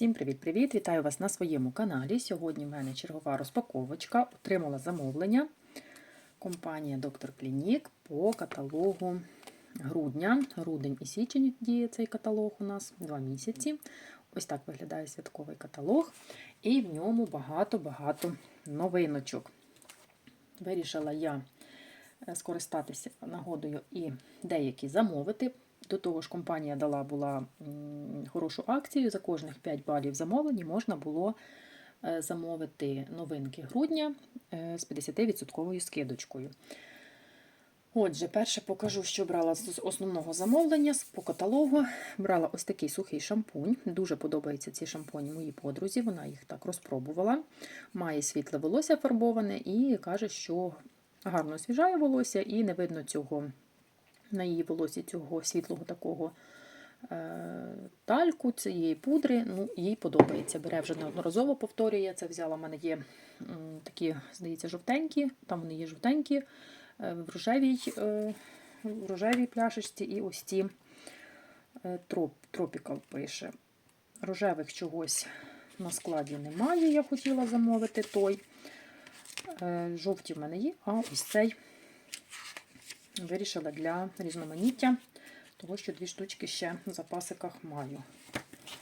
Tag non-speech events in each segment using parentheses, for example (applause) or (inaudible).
Всім привіт-привіт! Вітаю вас на своєму каналі. Сьогодні в мене чергова розпаковочка. Отримала замовлення компанія Доктор Клінік по каталогу грудня. Грудень і січень діє цей каталог у нас два місяці. Ось так виглядає святковий каталог, і в ньому багато-багато новиночок. Вирішила я е, скористатися нагодою і деякі замовити. До того ж, компанія дала була хорошу акцію. За кожних 5 балів замовлень можна було е, замовити новинки грудня е, з 50% скидочкою. Отже, перше покажу, що брала з основного замовлення по каталогу. Брала ось такий сухий шампунь. Дуже подобаються ці шампуні моїй подрузі. Вона їх так розпробувала. Має світле волосся фарбоване і каже, що гарно освіжає волосся, і не видно цього на її волосі цього світлого такого е, тальку, цієї пудри. ну, Їй подобається. Бере вже неодноразово повторює. Це взяла. У мене є такі, здається, жовтенькі, там вони є жовтенькі, е, в рожевій, е, в рожевій пляшечці і ось ті троп, Tropical пише. Рожевих чогось на складі немає, я хотіла замовити той. Жовті в мене є, а ось цей вирішила для різноманіття, того що дві штучки ще в запасиках маю.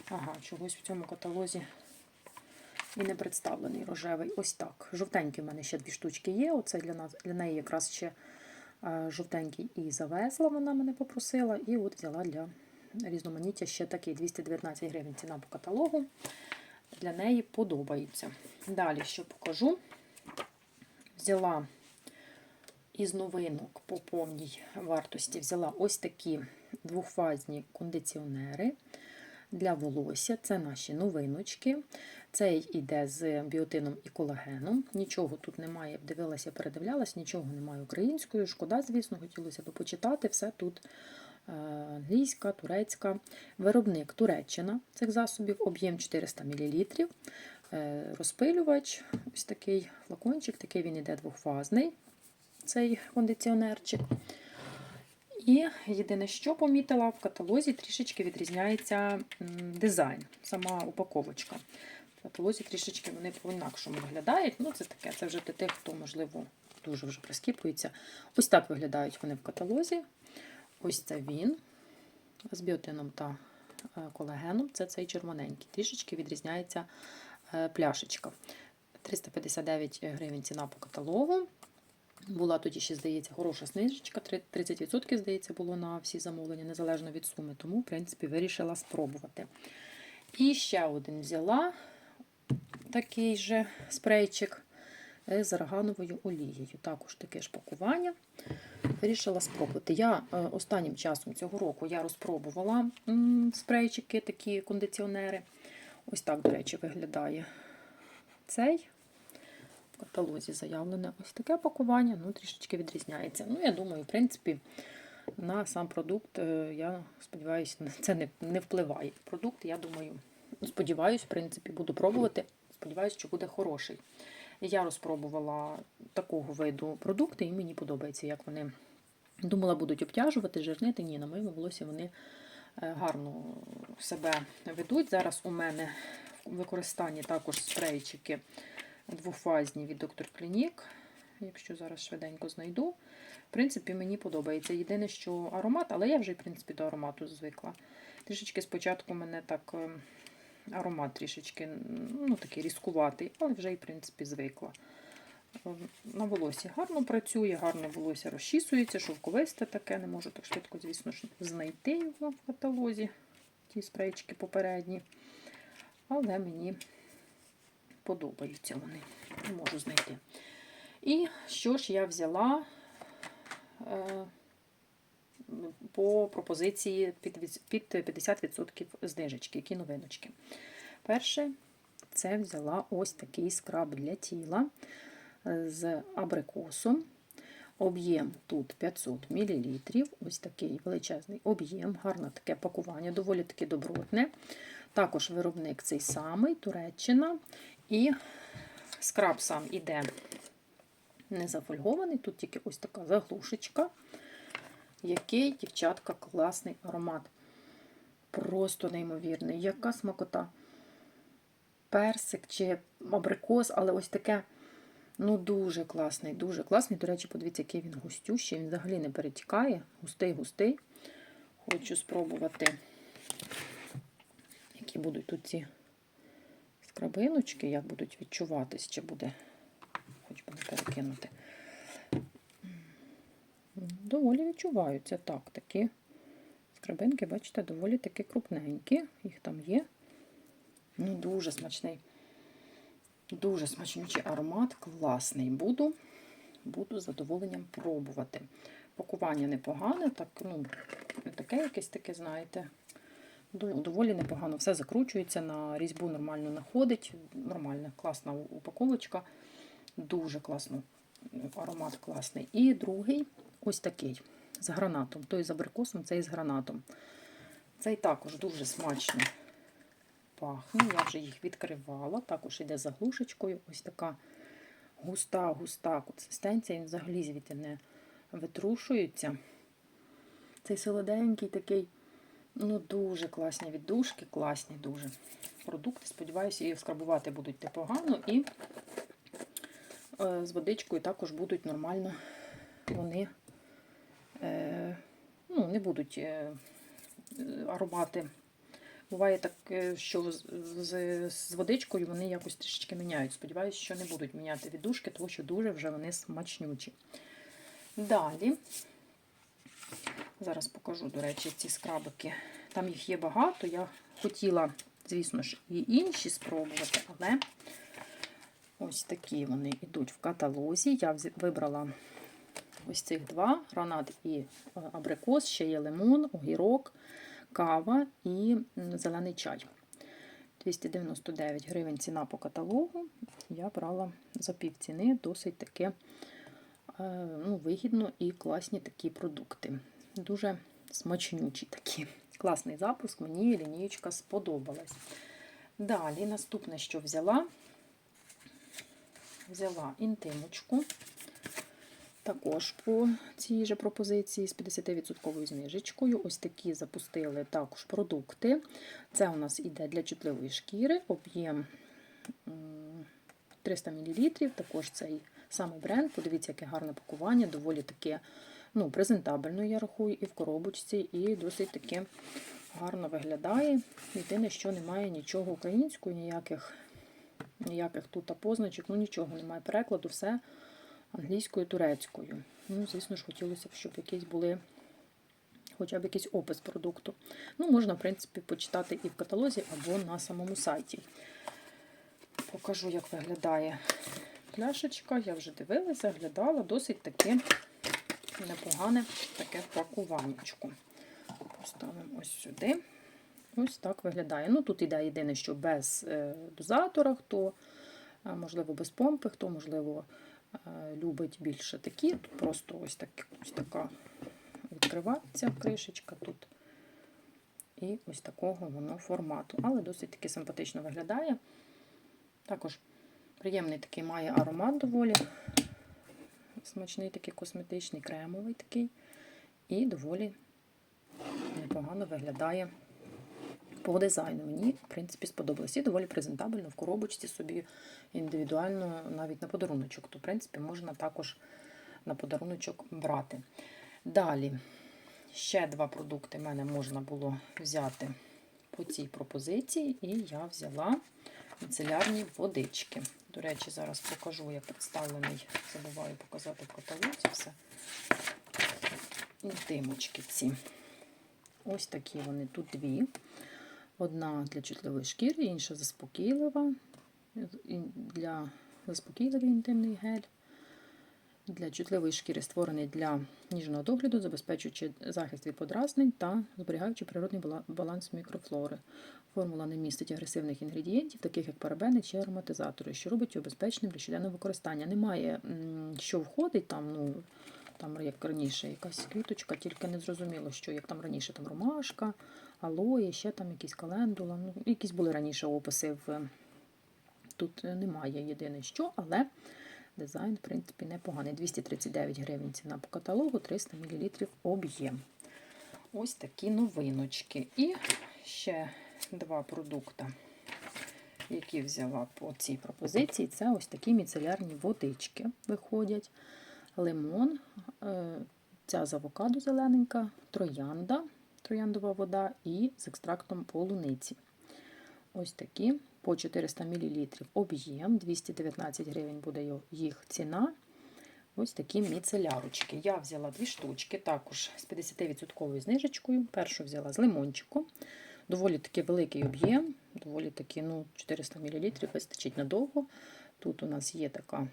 Ага, чогось в цьому каталозі і не представлений рожевий. Ось так. Жовтенький в мене ще дві штучки є. Оце для нас, для неї якраз ще жовтенький і завезла, вона мене попросила. І от взяла для різноманіття ще такий 219 гривень ціна по каталогу. Для неї подобається. Далі, що покажу, взяла із новинок по повній вартості взяла ось такі двохфазні кондиціонери для волосся. Це наші новиночки. Цей іде з біотином і колагеном. Нічого тут немає, дивилася, передивлялась, нічого немає українською. Шкода, звісно, хотілося б почитати. Все тут е, англійська, турецька. Виробник Туреччина цих засобів, об'єм 400 мл. Е, розпилювач, ось такий флакончик, такий він іде двохфазний цей кондиціонерчик. І єдине, що помітила, в каталозі трішечки відрізняється дизайн, сама упаковочка. В каталозі трішечки вони по-інакшому виглядають. Ну, це таке, це вже для тих, хто, можливо, дуже вже прискіпується. Ось так виглядають вони в каталозі. Ось це він з біотином та е, колагеном. Це цей червоненький. Трішечки відрізняється е, пляшечка. 359 гривень ціна по каталогу. Була тоді ще, здається, хороша знижечка, 30%, здається, було на всі замовлення, незалежно від суми, тому, в принципі, вирішила спробувати. І ще один взяла такий же спрейчик з аргановою олією. Також таке ж пакування. Вирішила спробувати. Я е, останнім часом цього року я розпробувала спрейчики, такі кондиціонери. Ось так, до речі, виглядає цей каталозі заявлене ось таке пакування, ну, трішечки відрізняється. Ну, я думаю, в принципі, на сам продукт, е, я сподіваюся, це не не впливає. Продукт, я думаю, сподіваюся, в принципі, буду пробувати. Сподіваюся, що буде хороший. Я розпробувала такого виду продукти, і мені подобається, як вони думала, будуть обтяжувати, жирнити. Ні, на моєму волосі вони е, гарно себе ведуть. Зараз у мене в використанні також спрейчики двофазні від доктор Клінік. Якщо зараз швиденько знайду. В принципі, мені подобається. Єдине, що аромат, але я вже, в принципі, до аромату звикла. Трішечки спочатку мене так е, аромат трішечки ну, такий різкуватий, але вже, в принципі, звикла. Е, на волосі гарно працює, гарно волосся розчісується, шовковисте таке, не можу так швидко, звісно, знайти його в каталозі, ті спрейчики попередні. Але мені подобаються вони. Не можу знайти. І що ж я взяла е, по пропозиції під 50% знижечки, які новиночки. Перше, це взяла ось такий скраб для тіла е, з абрикосом. Об'єм тут 500 мл. Ось такий величезний об'єм, гарне таке пакування, доволі таки добротне. Також виробник цей самий Туреччина. І скраб сам іде не зафольгований, тут тільки ось така заглушечка, який, дівчатка, класний аромат. Просто неймовірний. Яка смакота. персик чи абрикос, але ось таке. Ну, дуже класний, дуже класний. До речі, подивіться, який він густющий, він взагалі не перетікає. Густий-густий. Хочу спробувати, які будуть тут ці скрабиночки, як будуть відчуватись, чи буде, хоч би не перекинути. Доволі відчуваються. Так, такі скрабинки, бачите, доволі такі крупненькі. Їх там є. Ну, дуже смачний. Дуже смачнючий аромат, класний. Буду, буду з задоволенням пробувати. Пакування непогане, так, ну, таке якесь таке, знаєте. До- Доволі непогано. Все закручується, на різьбу нормально находить. Нормальна, класна упаковочка. Дуже класно. Аромат класний. І другий ось такий з гранатом. Той з абрикосом, цей з гранатом. Цей також дуже смачно пахне. Я вже їх відкривала. Також йде заглушечкою. Ось така густа-густа консистенція. Він взагалі звідти не витрушується. Цей солоденький такий, ну, дуже класні віддушки, класні дуже продукти. Сподіваюся, їх скрабувати будуть непогано. І е, з водичкою також будуть нормально вони е, ну, не будуть е, аромати. Буває так, що з, з водичкою вони якось трішечки міняють. Сподіваюся, що не будуть міняти віддушки, тому що дуже вже вони смачнючі. Далі, зараз покажу, до речі, ці скрабики. Там їх є багато. Я хотіла, звісно ж, і інші спробувати, але ось такі вони йдуть в каталозі. Я вибрала ось цих два: гранат і е, абрикос, ще є лимон, огірок, кава і зелений чай. 299 гривень ціна по каталогу. Я брала за пів ціни досить таке е, ну, вигідно і класні такі продукти. Дуже смачнючі такі. Класний запуск, мені лінієчка сподобалась. Далі, наступне, що взяла, взяла інтимочку. Також по цій же пропозиції з 50% знижечкою. Ось такі запустили також продукти. Це у нас іде для чутливої шкіри, об'єм 300 мл. Також цей самий бренд. Подивіться, яке гарне пакування, доволі таке ну, презентабельно, я рахую, і в коробочці, і досить таке гарно виглядає. Єдине, що немає нічого українського, ніяких, ніяких тут позначок, ну нічого немає перекладу, все англійською, турецькою. Ну, звісно ж, хотілося б, щоб якісь були хоча б якийсь опис продукту. Ну, можна, в принципі, почитати і в каталозі, або на самому сайті. Покажу, як виглядає пляшечка. Я вже дивилася, глядала, досить таке непогане таке пакуваннячко. Поставимо ось сюди. Ось так виглядає. Ну, тут іде єдине, що без е, дозатора, хто, е, можливо, без помпи, хто, можливо, е, любить більше такі. Тут просто ось, так, ось така відкривається кришечка тут. І ось такого воно формату. Але досить таки симпатично виглядає. Також приємний такий має аромат доволі. Смачний такий косметичний, кремовий такий. І доволі непогано виглядає по дизайну. Мені, в принципі, сподобалось. І доволі презентабельно в коробочці собі індивідуально, навіть на подаруночок. То, в принципі, можна також на подаруночок брати. Далі, ще два продукти в мене можна було взяти по цій пропозиції, і я взяла міцелярні водички. До речі, зараз покажу, як представлений, забуваю показати в каталозі все. Інтимочки ці. Ось такі вони тут дві. Одна для чутливої шкіри, інша заспокійлива. Для заспокійливий інтимний гель. Для чутливої шкіри створений для ніжного догляду, забезпечуючи захист від подразнень та зберігаючи природний баланс мікрофлори. Формула не містить агресивних інгредієнтів, таких як парабени чи ароматизатори, що робить його безпечним для щоденного використання. Немає, що входить там, ну, там як раніше, якась квіточка, тільки не зрозуміло, що як там раніше там ромашка, алоє, ще там якісь календула. Ну, якісь були раніше описи в. Тут немає єдине що, але дизайн, в принципі, непоганий. 239 гривень ціна по каталогу, 300 мл об'єм. Ось такі новиночки. І ще два продукти. які взяла по цій пропозиції, це ось такі міцелярні водички виходять. Лимон, е, ця з авокадо зелененька, троянда, трояндова вода і з екстрактом полуниці. Ось такі по 400 мл об'єм, 219 гривень буде їх ціна. Ось такі міцелярочки. Я взяла дві штучки, також з 50% знижечкою. Першу взяла з лимончиком. Доволі таки великий об'єм, доволі таки, ну, 400 мл вистачить надовго. Тут у нас є така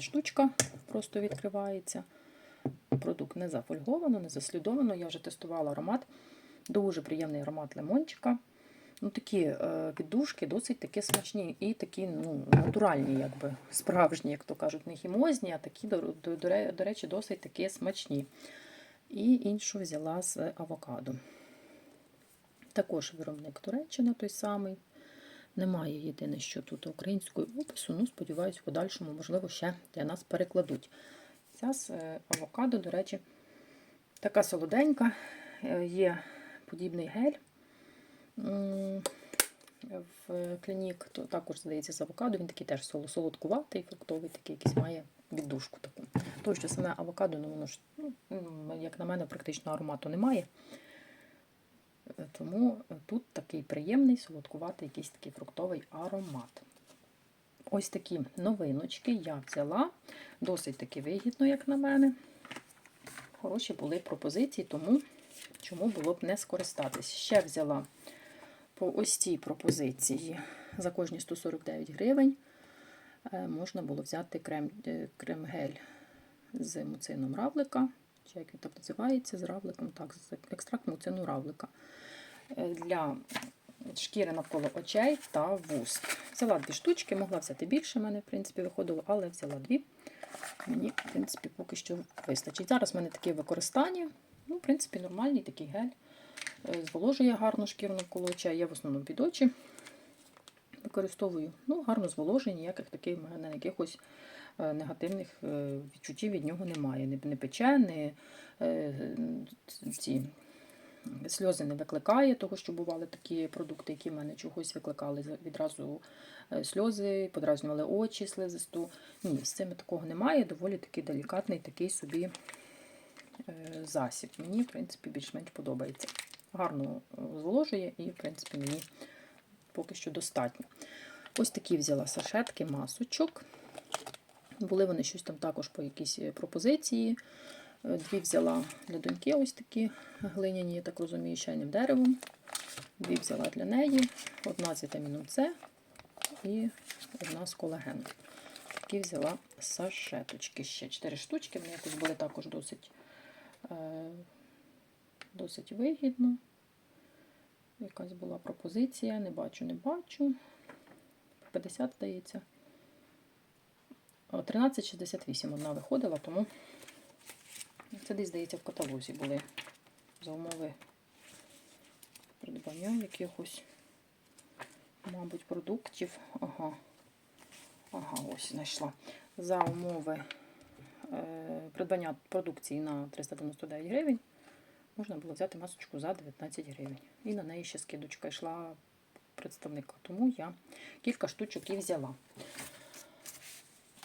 штучка, просто відкривається. Продукт не зафольговано, не заслідовано. Я вже тестувала аромат. Дуже приємний аромат лимончика. Ну, такі е, піддушки досить такі смачні і такі ну, натуральні, якби справжні, як то кажуть, не хімозні, а такі, до, до, до, речі, досить такі смачні. І іншу взяла з авокадо. Також виробник Туреччина той самий. Немає єдине, що тут українською опису. Ну, сподіваюсь, в подальшому, можливо, ще для нас перекладуть. Ця з е, авокадо, до речі, така солоденька. Е, Є подібний гель. В клінік, то також здається з авокадо. Він такий теж солодкуватий, фруктовий, такий якийсь має віддушку таку. Тому що саме авокадо, ну воно ж, ну, як на мене, практично аромату немає. Тому тут такий приємний, солодкуватий, якийсь такий фруктовий аромат. Ось такі новиночки я взяла. Досить таки вигідно, як на мене. Хороші були пропозиції, тому чому було б не скористатись. Ще взяла по ось цій пропозиції за кожні 149 гривень. е, Можна було взяти крем, е, крем-гель з муцином равлика, чи як він там називається, з равликом, так, з екстракт муцину равлика е, для шкіри навколо очей та вуст. Взяла дві штучки, могла взяти більше, в мене, в принципі, виходило, але взяла дві. Мені, в принципі, поки що вистачить. Зараз в мене таке використання. Ну, в принципі, нормальний такий гель. Е, Зволожує гарно шкіру навколо очей. Я в основному під очі використовую. Ну, гарно зволожує, ніяких таких мене якихось е, негативних е, відчуттів від нього немає. Не, пече, не ці сльози не викликає, того що бували такі продукти, які в мене чогось викликали відразу сльози, подразнювали очі, слизисту. Ні, з цим такого немає. Доволі такий делікатний такий собі засіб. Мені, в принципі, більш-менш подобається. Гарно е, зволожує і, в принципі, мені поки що достатньо. Ось такі взяла сашетки масочок. Були вони щось там також по якійсь е, пропозиції. Е, Дві взяла для доньки ось такі глиняні, я так розумію, чайним деревом. Дві взяла для неї. Одна з вітаміном С і одна з колагену. Такі взяла сашеточки ще. Чотири штучки. Вони якось були також досить, досить вигідно. Якась була пропозиція. Не бачу, не бачу. 50, здається. 13,68 одна виходила, тому це десь, здається, в каталозі були за умови придбання якихось, мабуть, продуктів. Ага. Ага, ось знайшла. За умови е, придбання продукції на 399 гривень можна було взяти масочку за 19 гривень. І на неї ще скидочка йшла представника. Тому я кілька штучок і взяла.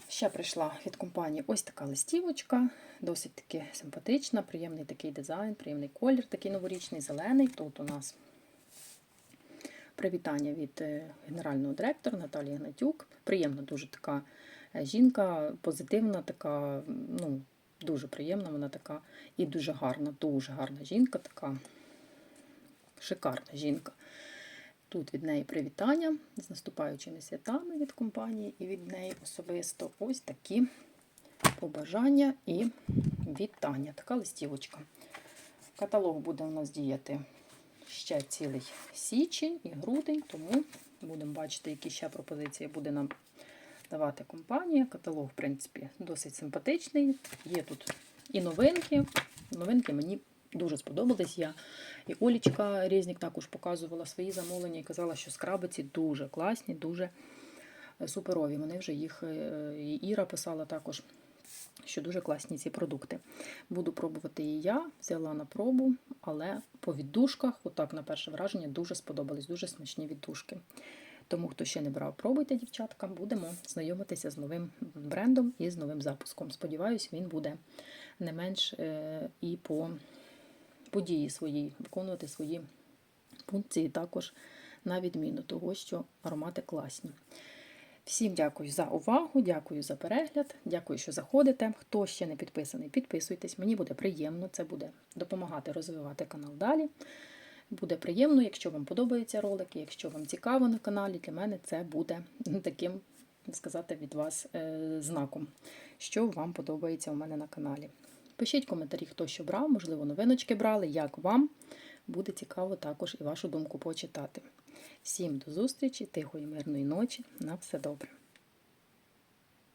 Ще прийшла від компанії ось така листівочка, досить таки симпатична, приємний такий дизайн, приємний колір, такий новорічний, зелений. Тут у нас привітання від е, генерального директора Наталії Гнатюк. Приємна дуже така е, жінка, позитивна, така, ну, дуже приємна, вона така і дуже гарна, дуже гарна жінка, така шикарна жінка. Тут від неї привітання з наступаючими святами від компанії і від неї особисто ось такі побажання і вітання. Така листівочка. Каталог буде у нас діяти ще цілий січень і грудень, тому будемо бачити, які ще пропозиції буде нам давати компанія. Каталог, в принципі, досить симпатичний. Є тут і новинки. Новинки мені дуже сподобались. Я і Олічка Різнік також показувала свої замовлення і казала, що скрабиці дуже класні, дуже е, суперові. Вони вже їх, е, і Іра писала також що дуже класні ці продукти. Буду пробувати і я, взяла на пробу, але по віддушках, отак на перше враження, дуже сподобались, дуже смачні віддушки. Тому, хто ще не брав, пробуйте, дівчатка, будемо знайомитися з новим брендом і з новим запуском. Сподіваюсь, він буде не менш е, і по події своїй, виконувати свої функції також на відміну того, що аромати класні. Всім дякую за увагу, дякую за перегляд, дякую, що заходите. Хто ще не підписаний, підписуйтесь. Мені буде приємно, це буде допомагати розвивати канал далі. Буде приємно, якщо вам подобаються ролики, якщо вам цікаво на каналі, для мене це буде (laughs) таким, сказати, від вас е, знаком, що вам подобається у мене на каналі. Пишіть коментарі, хто що брав, можливо, новиночки брали, як вам. Буде цікаво також і вашу думку почитати. Всім до зустрічі, тихої, мирної ночі. На все добре.